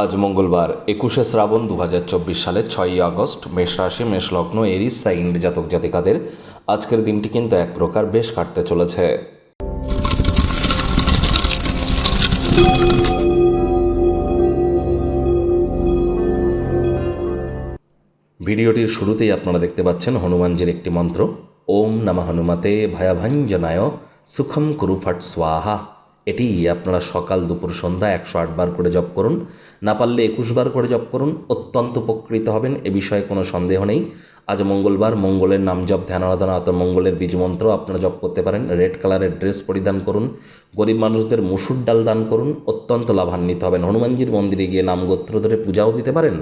আজ মঙ্গলবার, একুশে শ্রাবণ দু হাজার চব্বিশ সালের ছয়ই আগস্ট, মেষ রাশি, মেষ লগ্ন, এরিস, সাইন জাতক জাতিকাদের আজকের দিনটি কিন্তু এক প্রকার বেশ কাটতে চলেছে। ভিডিওটির শুরুতেই আপনারা দেখতে পাচ্ছেন হনুমানজির একটি মন্ত্র, ওম নমঃ হনুমতে ভয়াভঞ্জনায় সুখম কুরু ফট স্বাহা। এটি আপনারা সকাল দুপুর সন্ধ্যা একশো আটবার করে জপ করুন। না পারলে একুশ বার করে জপ করুন। অত্যন্ত উপকৃত হবেন, এ বিষয়ে কোনো সন্দেহ নেই। আজ মঙ্গলবার, মঙ্গলের নাম জপ, ধ্যান, আরাধনা অত মঙ্গলের বীজ মন্ত্র আপনারা জপ করতে পারেন। রেড কালারের ড্রেস পরিধান করুন। গরিব মানুষদের মুসুর ডাল দান করুন। অত্যন্ত লাভান্বিত হবেন। হনুমানজির মন্দিরে গিয়ে নাম গোত্র ধরে পূজাও দিতে পারেন।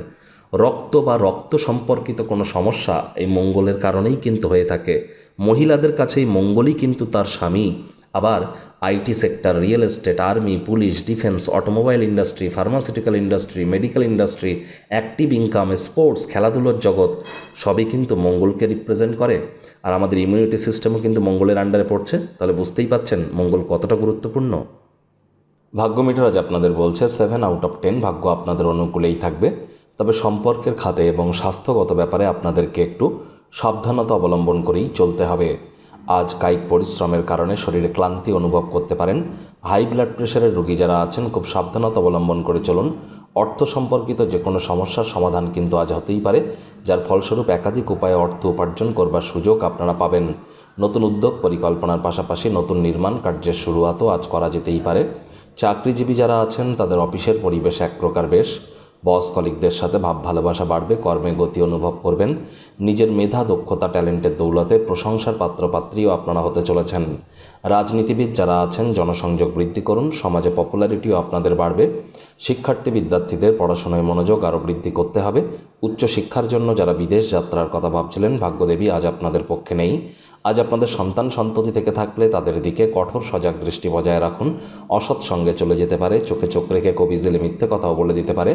রক্ত বা রক্ত সম্পর্কিত কোনো সমস্যা এই মঙ্গলের কারণেই কিন্তু হয়ে থাকে। মহিলাদের কাছে এই মঙ্গলই কিন্তু তার স্বামী। আবার IT sector, real estate, army, police, defence, automobile industry, pharmaceutical industry, medical industry, active income, sports, খেলাধুলোর জগৎ, সবই কিন্তু মঙ্গলকে রিপ্রেজেন্ট করে। আর আমাদের ইমিউনিটি সিস্টেমও কিন্তু মঙ্গলের আন্ডারে পড়ছে। তাহলে বুঝতেই পাচ্ছেন মঙ্গল কতটা গুরুত্বপূর্ণ। ভাগ্য মিটার আজ আপনাদের বলছে সেভেন আউট অফ টেন ভাগ্য আপনাদের অনুকূলেই থাকবে। তবে সম্পর্কের খাতে এবং স্বাস্থ্যগত ব্যাপারে আপনাদেরকে একটু সাবধানতা অবলম্বন করেই চলতে হবে। আজ কায়িক পরিশ্রমের কারণে শরীরে ক্লান্তি অনুভব করতে পারেন। হাই ব্লাড প্রেশারের রোগী যারা আছেন, খুব সাবধানতা অবলম্বন করে চলুন। অর্থ সম্পর্কিত যে কোনো সমস্যার সমাধান কিন্তু আজ হতেই পারে, যার ফলস্বরূপ একাধিক উপায়ে অর্থ উপার্জন করবার সুযোগ আপনারা পাবেন। নতুন উদ্যোগ পরিকল্পনার পাশাপাশি নতুন নির্মাণ কার্যের শুরুয়াতও আজ করা যেতেই পারে। চাকরিজীবী যারা আছেন, তাদের অফিসের পরিবেশ এক প্রকার বেশ। বস কলিকদের সাথে ভাব ভালোবাসা বাড়বে, কর্মে গতি অনুভব করবেন। নিজের মেধা, দক্ষতা, ট্যালেন্টের দৌলতে প্রশংসার পাত্রপাত্রীও আপনারা হতে চলেছেন। রাজনীতিবিদ যারা আছেন, জনসংযোগ বৃদ্ধি করুন, সমাজে পপুলারিটিও আপনাদের বাড়বে। শিক্ষার্থী বিদ্যার্থীদের পড়াশোনায় মনোযোগ আরও বৃদ্ধি করতে হবে। উচ্চশিক্ষার জন্য যারা বিদেশ যাত্রার কথা ভাবছিলেন, ভাগ্যদেবী আজ আপনাদের পক্ষে নেই। আজ আপনাদের সন্তান সন্ততি থেকে থাকলে তাদের দিকে কঠোর সজাগ দৃষ্টি বজায় রাখুন। অসৎ সঙ্গে চলে যেতে পারে, চোখে চোখ রেখে কবি জেলে মিথ্যে কথাও বলে দিতে পারে।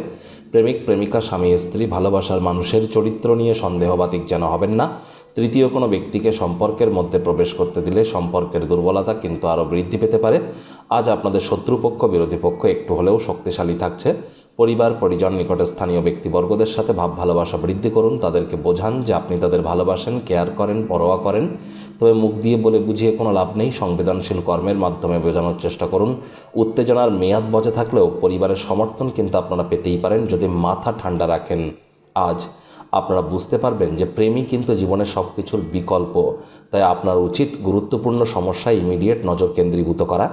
প্রেমিক, প্রেমিকা, স্বামী, স্ত্রী, ভালোবাসার মানুষের চরিত্র নিয়ে সন্দেহবাতিক যেন হবেন না। তৃতীয় কোনো ব্যক্তিকে সম্পর্কের মধ্যে প্রবেশ করতে দিলে সম্পর্কের দুর্বলতা কিন্তু আরও বৃদ্ধি পেতে পারে। আজ আপনাদের শত্রুপক্ষ, বিরোধী পক্ষ একটু হলেও শক্তিশালী থাকছে। পরিবার, পরিজন, নিকটে স্থানীয় ব্যক্তিবর্গদের সাথে ভাব, ভালোবাসা বৃদ্ধি করুন। তাদেরকে বোঝান যে আপনি তাদের ভালোবাসেন, কেয়ার করেন, পরোয়া করেন। তবে মুখ দিয়ে বলে বুঝিয়ে কোনো লাভ নেই। সংবেদনশীল কর্মের মাধ্যমে বোঝানোর চেষ্টা করুন। উত্তেজনার মেয়াদ বজায় থাকলেও পরিবারের সমর্থন কিন্তু আপনারা পেতেই পারেন যদি মাথা ঠান্ডা রাখেন। আজ আপনারা বুঝতে পারবেন যে প্রেমই কিন্তু জীবনের সব কিছুর বিকল্প। তাই আপনার উচিত গুরুত্বপূর্ণ সমস্যায় ইমিডিয়েট নজর কেন্দ্রীভূত করা।